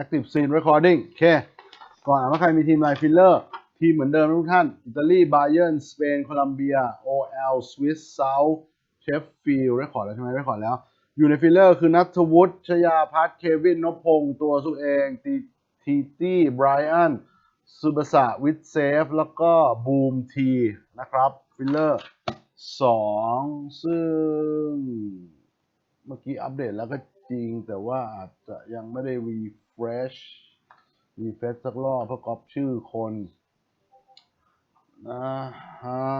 Active Scene Recording โอเค ก่อนอ่านว่าใครมีทีมไลน์ฟิลเลอร์ ทีมเหมือนเดิมทุกท่าน อิตาลีบาเยิร์นสเปนโคลัมเบีย OL สวิสเซาท์เชฟฟิลด์ได้ขอร์ดแล้วใช่ไหมได้ขอร์ดแล้ว อยู่ในฟิลเลอร์คือนัทวุฒิชยาพัฒน์เควินนพพงศ์ตัวสุเองตีทีตี้ไบรอันซูบาสะวิทเซฟ แล้วก็บูมทีนะครับ ฟิลเลอร์สองซึ่ง เมื่อกี้อัปเดตแล้วก็จริงแต่ว่าอาจจะยังไม่ได้ refresh refresh สักรอบเพื่อก๊อปชื่อคนนะฮะ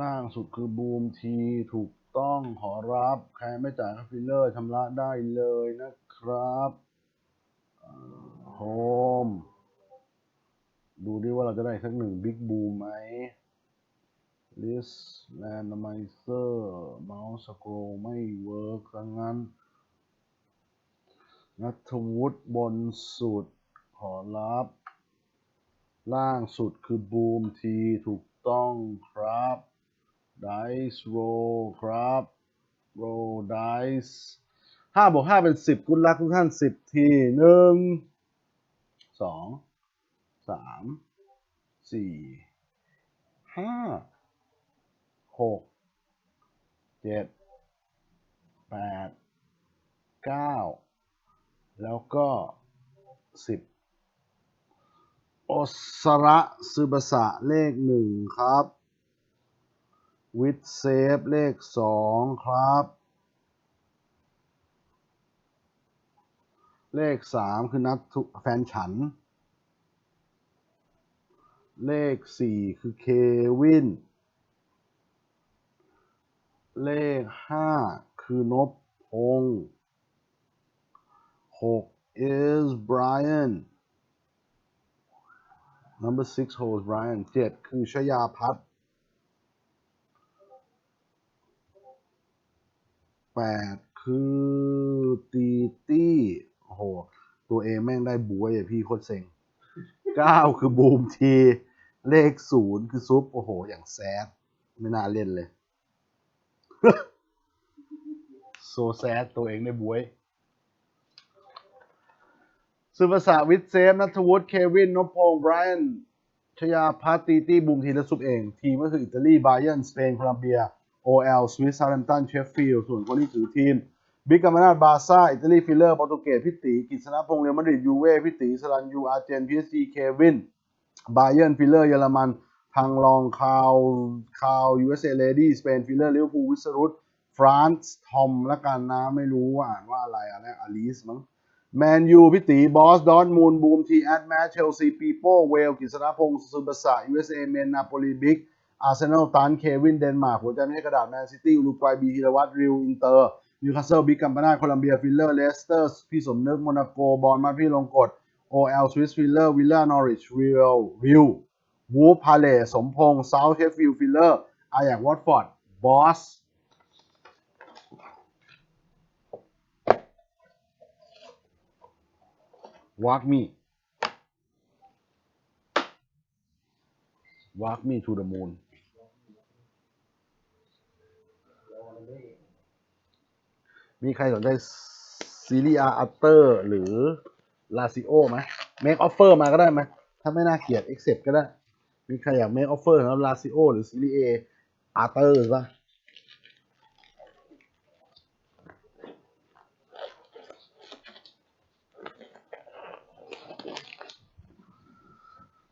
ล่างสุดคือบูมทีถูกต้องขอรับ ใครไม่จ่ายค่าฟิลเลอร์ชำระได้เลยนะครับโฮมดูดิว่าเราจะได้สักหนึ่งบิ๊กบูมไหม list randomizer mouse scroll ไม่เวิร์กดังนั้นนัทวุฒิบนสุดขอรับ ล่างสุดคือบูมทีถูกต้องครับ dice roll ครับ roll dice ห้าบวกห้าเป็นสิบกุณรักทุกท่านสิบทีหนึ่งสองสามสี่ห้า หกเจ็ดแปดเก้าแล้วก็สิบอสระซึบสะเลขหนึ่งครับ วิดเซฟเลขสองครับ เลขสามคือนัดทุแฟนฉัน เลขสี่คือเควิน เลขห้าคือนบพงศ์หก is Brian number six holds Brian เจ็ดคือชยาพัฒน์แปดคือตีตี้โอ้โห ตัวเองแม่งได้บวยอะพี่โคตรเซ็งเก้าคือบูมที เลขศูนย์คือซุป โอ้โห อย่างแซดไม่น่าเล่นเลย โซแซดตัวเองได้บวยสุภาษาวิทย์เซฟนัทวุฒิเควินนพพงศ์ไบรอันชยาพัฒน์ตีตี้บูมทีและซุปเอง ทีมก็คืออิตาลีบาเยนสเปนโคลัมเบีย OL สวิสซาร์แฮมตันเชฟฟิลด์ส่วนคนที่ถือทีมบิ๊กกามานาบาซ่าอิตาลีฟิลเลอร์โปรตุเกสพิติกิษณพงษ์เรอัลมาดริดยูเว่พิติสรันยูอาร์เจนพีเอสจีเควินบาเยนฟิลเลอร์เยอรมัน ทางลองคาวคาวยูเอสเอเลดี้สเปนฟิลเลอร์ลิเวอร์พูลวิสรุตฟรานซ์ทอมละกันนะไม่รู้ว่าอ่านว่าอะไรอะไรอลิสมั้งแมนยูพิติบอส ดอนมูนบูม ทีแอดแมชเชลซีปีโป้เวลกิษณพงศ์สุบสะยูเอสเอเมนนาโปลีบิ๊กอาร์เซนอลตันเควินเดนมาร์กหัวใจไม่ให้กระดาษแมนซิตี้อุรุกวัยบีฮิรวัตริวอินเตอร์นิวคาสเซิลบิ๊กกัมปนาโคลัมเบียฟิลเลอร์เลสเตอร์พี่สมนึกโมนาโกบอลมาพี่ลงกฎโอเอลสวิสฟิลเลอร์วิลล่านอริชวิลวิว ฟพาเลสมพงศ์เซาท์เชฟฟิลด์ฟิลเลอร์อาอยากวอตฟอร์ดบอส walk me walk me to the moon มีใครสนใจซีรีอาร์อัตเตอร์หรือลาซิโอไหม make offer มาก็ได้ไหมถ้าไม่น่าเกลียด accept ก็ได้ มีใครอยาก make offer สำหรับลาซิโอหรือซีรีส์ A อาร์เตอร์ป่ะ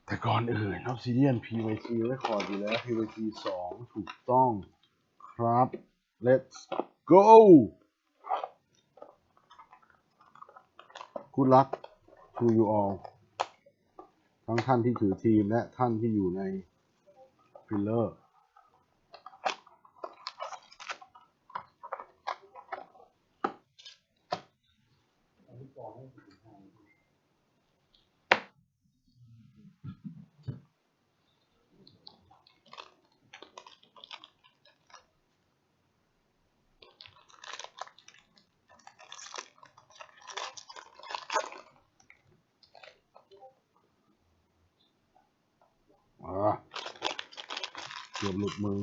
แต่ก่อนอื่น Obsidian PYT Record อยู่แล้ว PYT 2 ถูกต้องครับ let's go good luck to you all ทั้งท่านที่ถือทีมและท่านที่อยู่ในฟิลเลอร์ กือบหลุดมือ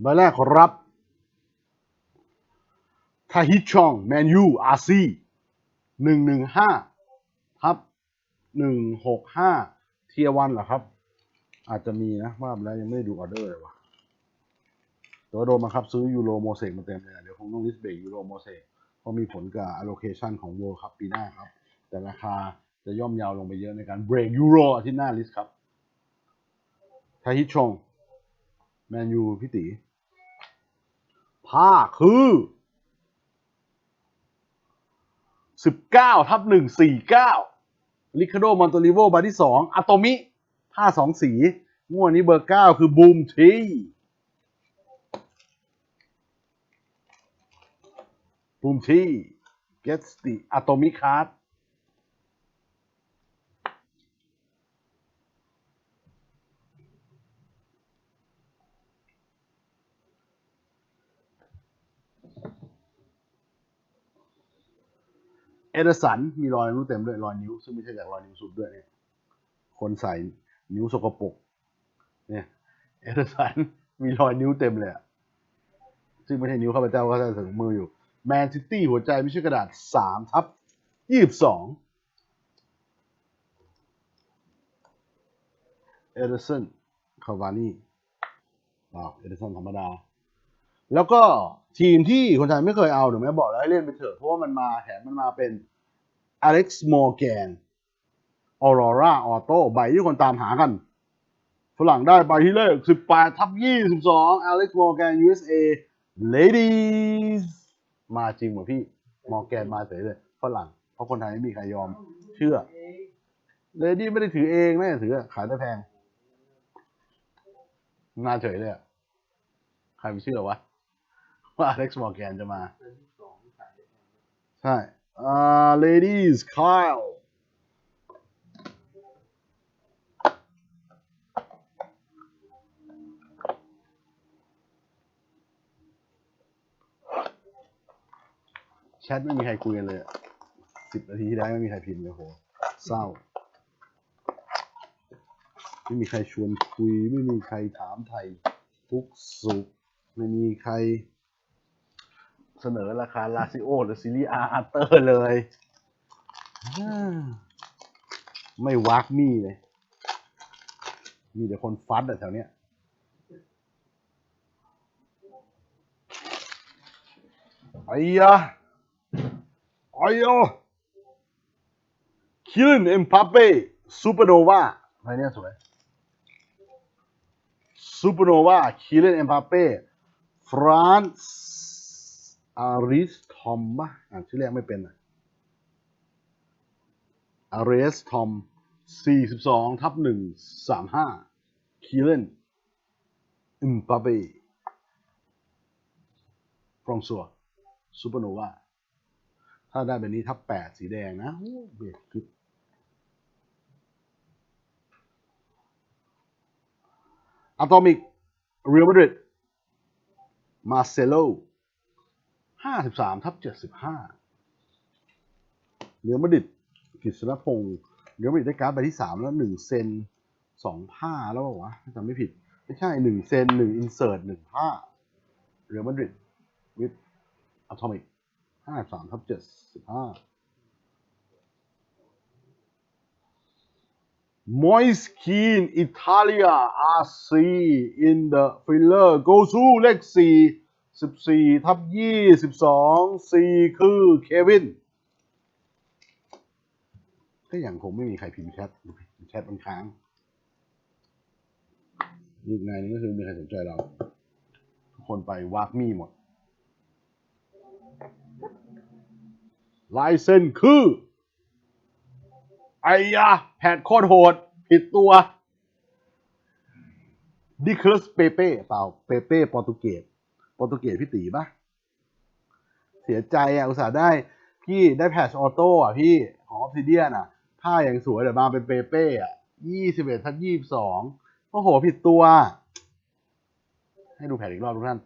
ใบแรกขอรับทาฮิชอง แมนยู อาร์ซีหนึ่งหนึ่งห้าทับหนึ่งหกห้าเทียวันเหรอครับ อาจจะมีนะว่าแล้วยังไม่ได้ดูออเดอร์เลยว่ะแต่ว่าโดนมาครับซื้อยูโรโมเสกมาเต็มเลย เดี๋ยวคงต้องลิสเบกยูโรโมเสกเพราะมีผลกับ allocation ของ World ครับปีหน้าครับ แต่ราคาจะย่อมยาวลงไปเยอะในการเบรกยูโรอาที่หน้าลิสครับทาฮิชองแมนยูพี่ตีผ้าคือสิบเก้าทับหนึ่งสี่เก้าลิคาโดมอนโตลิโวบาที่สองอะโตมิ ผ้าสองสีงวดนี้เบอร์เก้าคือบูมทีบูมที gets the atomic card เอเดอร์สันมีรอยนิ้วเต็มด้วยรอยนิ้ว ซึ่งไม่ใช่จากรอยนิ้วสุดด้วยเนี่ย คนใส่นิ้วสกปรกเนี่ยเอเดอร์สันมีรอยนิ้วเต็มเลยอะซึ่งไม่ใช่นิ้วข้าพเจ้าก็จะถึงมืออยู่แมนซิตี้หัวใจไม่ใช่กระดาษสามทับยี่สิบสองเอเดอร์สันคาวานี่ว้าวเอเดอร์สันธรรมดา แล้วก็ทีมที่คนไทยไม่เคยเอาหนูแม่บอกแล้วให้เล่นไปเถอะเพราะว่ามันมาแถมมันมาเป็นอเล็กซ์มอร์แกนออโรราออโต้ใบที่คนตามหากัน ฝรั่งได้ใบที่เลข 18 ทับ 22 Alex Morgan USA Ladies มาจริงเหมือพี่ มอร์แกนมาเฉยเลย ฝรั่ง เพราะคนไทยไม่มีใครยอม เชื่อ Lady ไม่ได้ถือเองไม่ถือ ขายได้แพง มาเฉยเลย ใครไปเชื่อวะ ว่าอเล็กซ์มอร์แกนจะมา ใช่อ่า ladies Kyle แชทไม่มีใครคุยกันเลยสิบนาทีที่แล้วไม่มีใครพิมพ์เลยโหเศร้า ไม่มีใครชวนคุย ไม่มีใครถามไทยทุกสุข ไม่มีใคร เสนอราคาลาซิโอหรือซีรีอาร์อาร์เตอร์เลยอ่าไม่วักมี่เลย มีแต่คนฟัดอะแถวเนี้ยไอ้ยะไอ้ยะคิลินเอ็มปาเป้ซูเปอร์โนวาอะไรเนี่ยสวยซูเปอร์โนวาคิลินเอ็มปาเป้ฟรานซ์ อาริสทอมปะอ่านชื่อแรกไม่เป็นอะอาริสทอมสี่สิบสองทับหนึ่งสามห้าคิลินอ็มปาเป้ฟรองซัวซูเปอร์โนวาถ้าได้แบบนี้ทับแปดสีแดงนะโอ้เบียดคืออะตอมิกเรอัลมาดริดมาเซโล ห้าสิบสามทับเจ็ดสิบห้าเรอัลมาดริดกฤษณพงศ์เรอัลมาดริดได้การ์ดใบที่สามแล้วหนึ่งเซนสองผ้าแล้วเปล่าวะถ้าจำไม่ผิด ไม่ใช่หนึ่งเซนหนึ่งอินเสิร์ตหนึ่งผ้าเรอัลมาดริดวิดอะตอมิกห้าสิบสามทับเจ็ดสิบห้า Moist Keen Italia RC in the filler go to เลขสี่สิบสี่ทับยี่สิบสองสี่ คือเควินก็อย่างผมไม่มีใครพิมพ์แชทแชทมันค้างยุคไงนี้ก็คือไม่มีใครสนใจเรา ทุกคนไปวากมี่หมด ลายเซ็นคือ ไอ้ยาแผดโคตรโหด ผิดตัวดิคลัสเปเป้เปล่า เปเป้โปรตุเกส โปรตุเกสพี่ตีปะเสียใจอะอุตส่าห์ได้ พี่ได้แพชออโต้อะพี่ของออฟซิเดียนอะผ้าอย่างสวยเดี๋ยวมาเป็นเปเป้อะยี่สิบเอ็ดทับยี่สิบสองโอ้โห ผิดตัว ให้ดูแพทอีกรอบทุกท่าน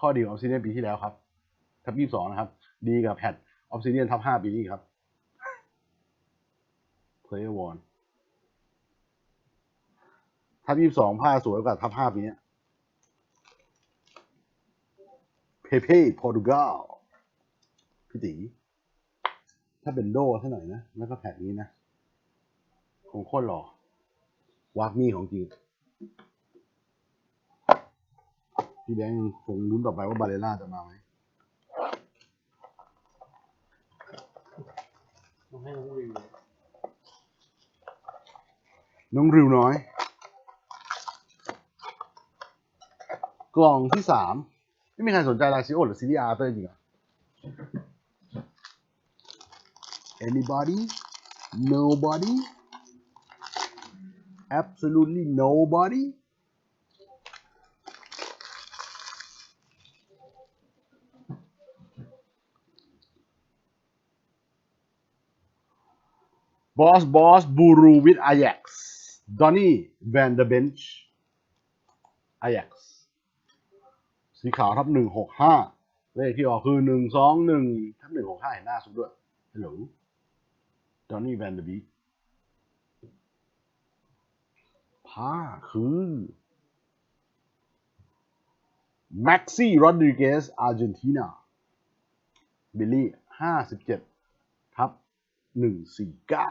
ข้อดีของออฟซิเดียนปีที่แล้วครับ ทับยี่สิบสองนะครับ ดีกับแพทออฟซิเดียนทับห้าปีนี้ครับ Player One ทับยี่สิบสองผ้าสวยกว่าทับห้าปีเนี้ย เพเป้โปรตุเกสพี่ตีถ้าเป็นโดซะหน่อยนะ แล้วก็แผ่นนี้นะคงโคตรหล่อวากมี่ของจริง พี่แบงค์คงลุ้นต่อไปว่าบาเลล่าจะมาไหมต้องให้น้องวิวน้องริวน้อย กล่องที่สาม ไม่มีใครสนใจลาซิโอหรือซีรีอาร์เตอร์จริงเหรอ anybody nobody absolutely nobody boss boss buru with ajax donny van der bench ajax สีขาวทับหนึ่งหกห้าเลขที่ออกคือหนึ่งสองหนึ่งทับหนึ่งหกห้าเห็นหน้าสุดด้วยฮัลโหลจอห์นนี่แวนเดอร์บีผ้าคือแม็กซี่โรดริเกสอาร์เจนตินาบิลลี่ห้าสิบเจ็ดทับหนึ่งสี่เก้า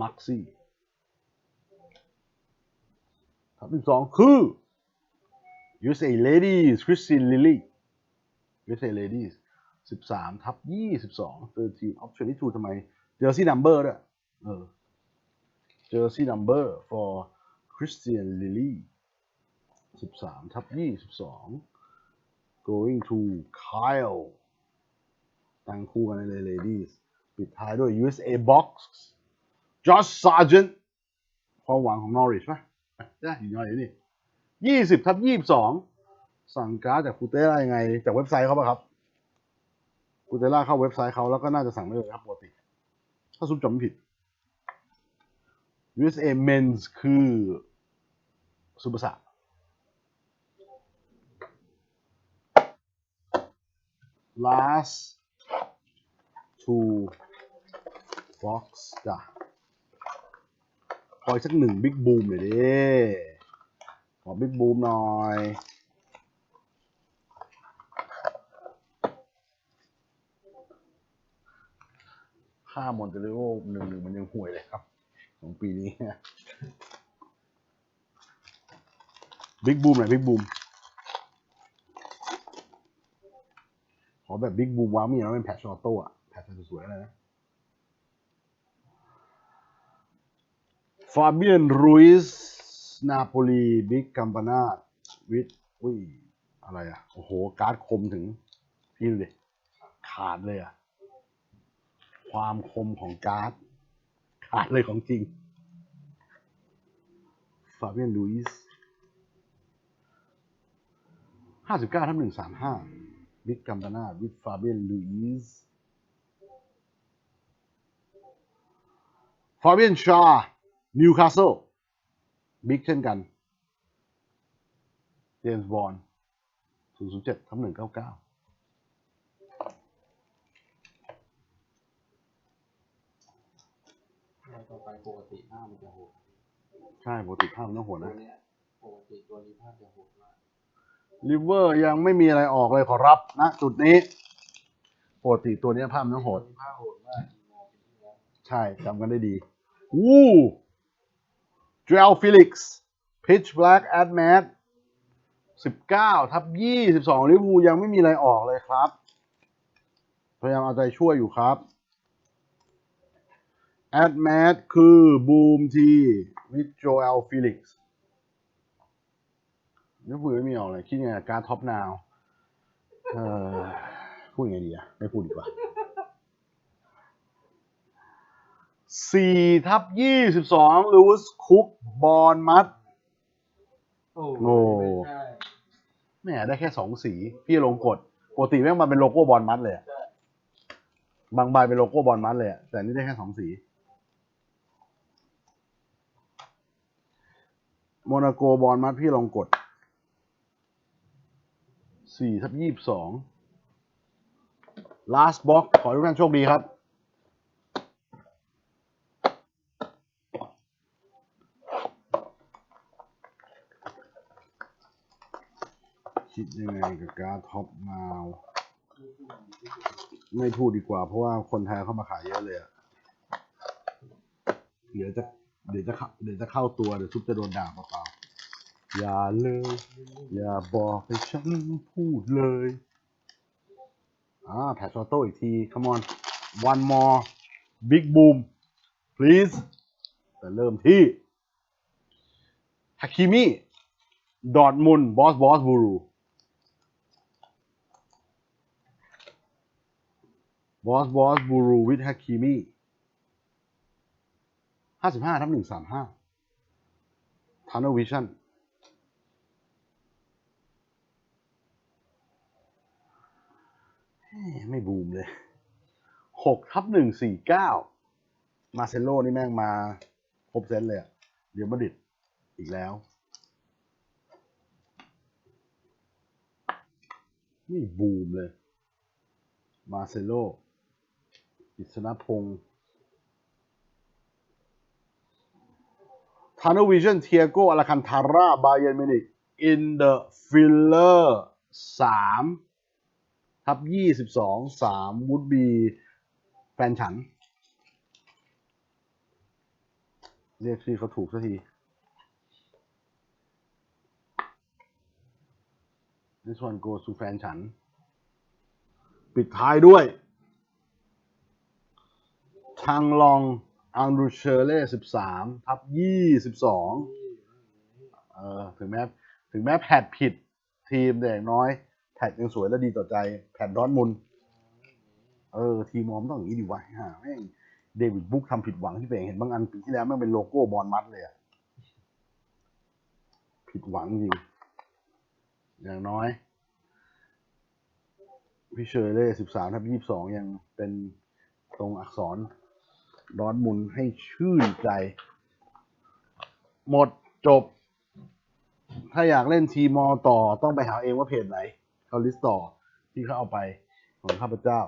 มักซี่ทับที่สองคือ USA Ladies Christine Lilly USA Ladies สิบสามทับยี่สิบสอง13 of 22ทำไม Jersey number ด้วยเออ Jersey number for Christian Lilly สิบสามทับยี่สิบสอง going to Kyle ตั้งคู่กันเลย Ladies ปิดท้ายด้วย USA Box Josh Sargent ความหวังของ Norwich ป่ะได้อยู่น้อยนี่ยี่สิบทับยี่สิบสองสั่งการ์ดจากคูเตล่ายังไง จากเว็บไซต์เขาป่ะครับคูเตล่าเข้าเว็บไซต์เขาแล้วก็น่าจะสั่งได้เลยครับปกติ ถ้าซุปจำไม่ผิด USA Men's คือซูเปอร์สะ last two box จ้ะ ขออีกสักหนึ่งบิ๊กบูมหน่อยดิ ขอบิ๊กบูมหน่อย ค่ามอนเตเรโอหนึ่งหนึ่งมันยังห่วยเลยครับของปีนี้บิ๊กบูมหน่อยบิ๊กบูม ขอแบบบิ๊กบูมว้าวมีแล้วเป็นแพทชออโต้อะแพทสวยๆเลยนะ ฟาเบียนรุยส์นาโปลีบิ๊กกัมปานาวิทอุ้ยอะไรอะ โอ้โห การ์ดคมถึงพี่ดูดิขาดเลยอะ ความคมของการ์ด ขาดเลยของจริงฟาเบียนลุยส์ห้าสิบเก้าทับหนึ่งสามห้าบิ๊กกัมปานาวิทฟาเบียนลุยส์ฟาเบียนชา นิวคาสเซิลบิ๊กเช่นกัน เจมส์บอล007ทับ199แล้วต่อไปปกติภาพมันจะโหดใช่ปกติภาพมันต้องโหดตัวนะเนี้ยปกติตัวนี้ภาพจะโหดมากลิเวอร์ยังไม่มีอะไรออกเลยขอรับนะจุดนี้ปกติตัวเนี้ยภาพมันต้องโหดตัวนี้ภาพโหดมากอีโมปีที่แล้วใช่จำกันได้ดีวู้ เจลฟิลิกซ์พิชแบล็กแอดแมทสิบเก้าทับยี่สิบสองลิเวอร์พูลยังไม่มีอะไรออกเลยครับ พยายามเอาใจช่วยอยู่ครับแอดแมทคือบูมทีวิโจเอลฟิลิกซ์ลิเวอร์พูลไม่มีออกเลยคิดไงการท็อปนาว เออพูดยังไงดีอะไม่พูดดีกว่า สี่ทับยี่สิบสองลูสคุกบอลมัด โอ้โอ้ไม่ใช่แหม่ได้แค่สองสี พี่ลงกดปกติแม่งมันเป็นโลโก้บอลมัดเลยอะบางใบเป็นโลโก้บอลมัดเลยอะแต่นี่ได้แค่สองสี โมนาโกบอลมัดพี่ลองกดสี่ทับยี่สิบสอง last box ขอให้ทุกท่านโชคดีครับ คิดยังไงกับการท็อปมาวไม่พูดดีกว่า เพราะว่าคนไทยเข้ามาขายเยอะเลยอะเดี๋ยวจะเดี๋ยวจะเข้าเดี๋ยวจะเข้าตัวเดี๋ยวซุปจะโดนด่าเปล่าๆอย่าเลย อย่าบอกให้ฉันพูดเลยอ่าแพชออโต้อีกที come on one more big boom please แต่เริ่มที่ฮาคิมิดอร์ทมุนบอสบอสบูรู บอสบอสบูรูวิทฮาคิมิห้าสิบห้าทับหนึ่งสามห้าทานอวิชั่นไม่บูมเลยหกทับหนึ่งสี่เก้ามาเซโลนี่แม่งมาครบเซตเลยอะเดี๋ยวมาดิดอีกแล้วไม่บูมเลย มาเซโล อิสนพงศ์ทานวิชั่นเทียโกอลาคันทาร่าบาเยนมินิกอินเดอะฟิลเลอร์สามทับยี่สิบสองสามวูดบีแฟนฉัน เรียกชื่อเขาถูกสักทีนี่ส่วนโกสูแฟนฉัน ปิดท้ายด้วย ทางลองอังรูเชอร์เล่สิบสามทับยี่สิบสองเออถึงแม้ถึงแม้แพทผิดทีมแต่อย่างน้อย แพทยังสวยและดีต่อใจ แพทดอนมุนเออ ทีมมอมต้องอย่างนี้ดีวะฮะแม่งเดวิดบุ๊กทำผิดหวังที่เปเห็นบางอันปีที่แล้วแม่งเป็นโลโก้บอลมัดเลยอะผิดหวังจริง อย่างน้อยพี่เชอร์เล่สิบสามทับยี่สิบสองยังเป็นตรงอักษร ดอนมุนให้ชื่นใจ หมดจบ ถ้าอยากเล่นทีมอต่อต้องไปหาเองว่าเพจไหนเขาลิสต์ต่อที่เขาเอาไปของข้าพเจ้า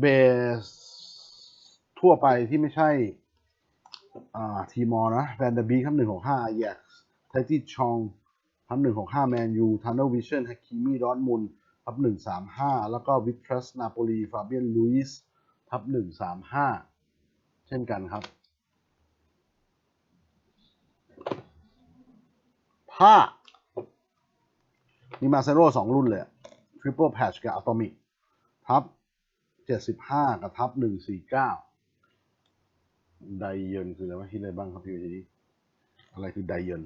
เบสทั่วไปที่ไม่ใช่ทีมอนะแฟนเดอร์บีครับหนึ่งหกห้าแยกไทจิชองทับหนึ่งหกห้าแมนยูทันเนลวิชั่นฮักคิมี่ดอนมุน ทับหนึ่งสามห้าแล้วก็วิทรัสนาโปลีฟาเบียนลุยส์ทับหนึ่งสามห้าเช่นกันครับ ผ้า มีมาเซโร่สองรุ่นเลยทริปเปิลแพชกับอะตอมิกทับเจ็ดสิบห้ากับทับหนึ่งสี่เก้าไดเยนคืออะไรวะที่อะไรบ้างครับพี่ทีนี้อะไรคือไดเยน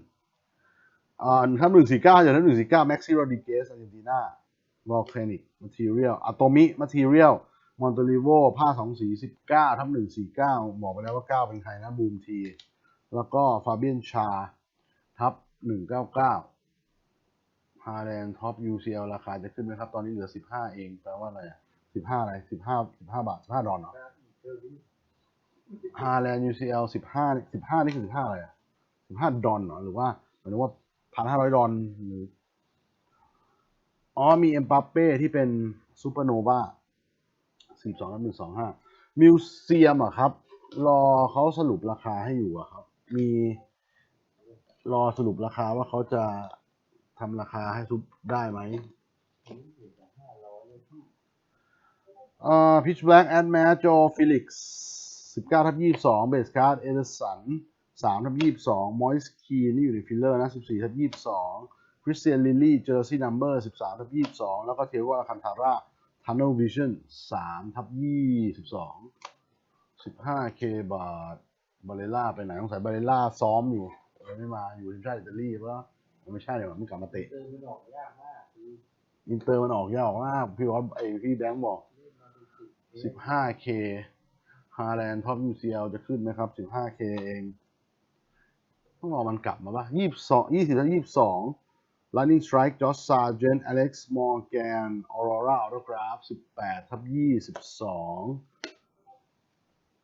อ่าทับหนึ่งสี่เก้าจากทับหนึ่งสี่เก้าแม็กซิโรดิเกสอาร์เจนตินา วอลเคนิกมาทีเรียลอะตอมิมาทีเรียลมอนโตลิโวผ้าสองสีสิบเก้าทับหนึ่งสี่เก้าบอกไปแล้วว่าเก้าเป็นใครนะบูมทีแล้วก็ฟาเบียนชาทับหนึ่งเก้าเก้าฮาแลนท็อป UCL ราคาจะขึ้นไหมครับ ตอนนี้เหลือสิบห้าเองแปลว่าอะไรอะสิบห้าอะไรสิบห้าสิบห้าบาทสิบห้าดอลเหรอฮาแลน UCL สิบห้าสิบห้านี่คือสิบห้าอะไรอะสิบห้าดอลเหรอหรือว่าหมายถึงว่าพันห้าร้อยดอลหรือ อ๋อมีเอ็มปัปเป้ที่เป็นซูเปอร์โนวาสิบสองหนึ่งสองห้ามิวเซียมอะครับ รอเขาสรุปราคาให้อยู่อะครับ มีรอสรุปราคาว่าเขาจะทำราคาให้ซุปได้ไหมเอ่อพิชแบล็กแอดแมโจฟิลิกซ์สิบเก้าทับยี่สองเบสการ์ดเอเดสันสามทับยี่สองมอยส์คีนี่อยู่ในฟิลเลอร์นะสิบสี่ทับยี่สอง คริสเตียนลิลลี่เจอร์ซี่นัมเบอร์13ทับ22 แล้วก็เทวาคันธาร่าทันโนวิชั่น3ทับ22 15K บาทบาเลล่าไปไหนสงสัยบาเลล่าซ้อมอยู่ไม่มาอยู่ทีมชาติอิตาลีเพราะไม่ใช่เดี๋ยวมันกลับมาเตะอินเตอร์มันออกยากมากพี่ว่าไอพี่แบงค์บอก 15K ฮาแลนด์ท็อปยูซีเอลจะขึ้นไหมครับ 15K เอง ต้องรอมันกลับมาป่ะ22 20ถึง22 Running Strike จอร์จซาร์เจนอเล็กซ์มอร์แกนออโรราออโตกราฟ18ทับ22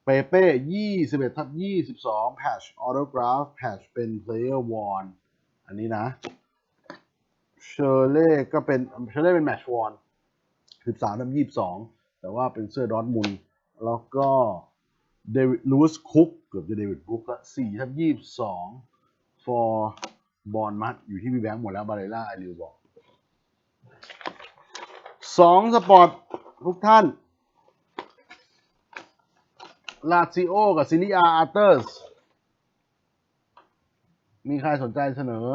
เปเป้21ทับ22 แพชออโตกราฟแพชเป็น Player วอนอันนี้นะเชอร์เล่ก็เป็นเชอร์เล่เป็นแมชวอน13ทับ22 แต่ว่าเป็นเสื้อดอทมุนแล้วก็เดวิดลูสคุกเกือบจะเดวิดคุกละ4ทับ22 for บอลมัดอยู่ที่พี่แบงค์หมดแล้วบาเลล่าไอริวบอกสองสปอร์ตทุกท่านลาซิโอกับซิลิอาอาร์เตอร์ส มีใครสนใจเสนอ